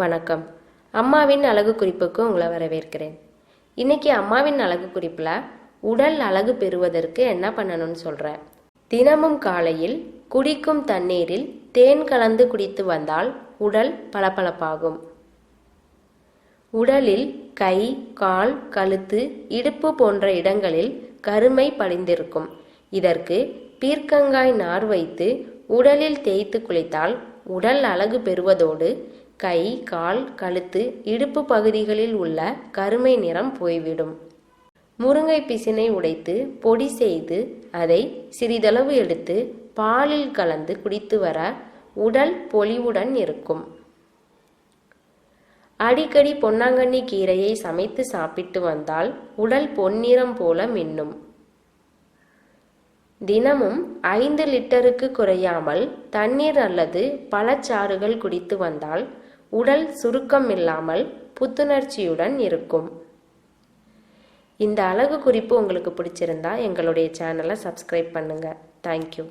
வணக்கம். அம்மாவின் அழகு குறிப்புக்கு உங்களை வரவேற்கிறேன். இன்னைக்கு அம்மாவின் அழகு குறிப்பில் உடல் அழகு பெறுவதற்கு என்ன பண்ணணும்னு சொல்கிறேன் தினமும் காலையில் குடிக்கும் தண்ணீரில் தேன் கலந்து குடித்து வந்தால் உடல் பளபளப்பாகும். உடலில் கை கால் கழுத்து இடுப்பு போன்ற இடங்களில் கருமை படிந்திருக்கும். இதற்கு பீர்க்கங்காய் நார் வைத்து உடலில் தேய்த்து குளித்தால் உடல் அழகு பெறுவதோடு கை கால் கழுத்து இடுப்பு பகுதிகளில் உள்ள கருமை நிறம் போய்விடும். முருங்கை பிசினை உடைத்து பொடி செய்து அதை சிறிதளவு எடுத்து பாலில் கலந்து குடித்து வர உடல் பொலிவுடன் இருக்கும். அடிக்கடி பொன்னாங்கண்ணி கீரையை சமைத்து சாப்பிட்டு வந்தால் உடல் பொன்னிறம் போல மின்னும். தினமும் ஐந்து லிட்டருக்கு குறையாமல் தண்ணீர் அல்லது பழச்சாறுகள் குடித்து வந்தால் உடல் சுருக்கம் இல்லாமல் புத்துணர்ச்சியுடன் இருக்கும். இந்த அழகு குறிப்பு உங்களுக்கு பிடிச்சிருந்தா எங்களுடைய சேனலை சப்ஸ்கிரைப் பண்ணுங்கள் தேங்க்யூ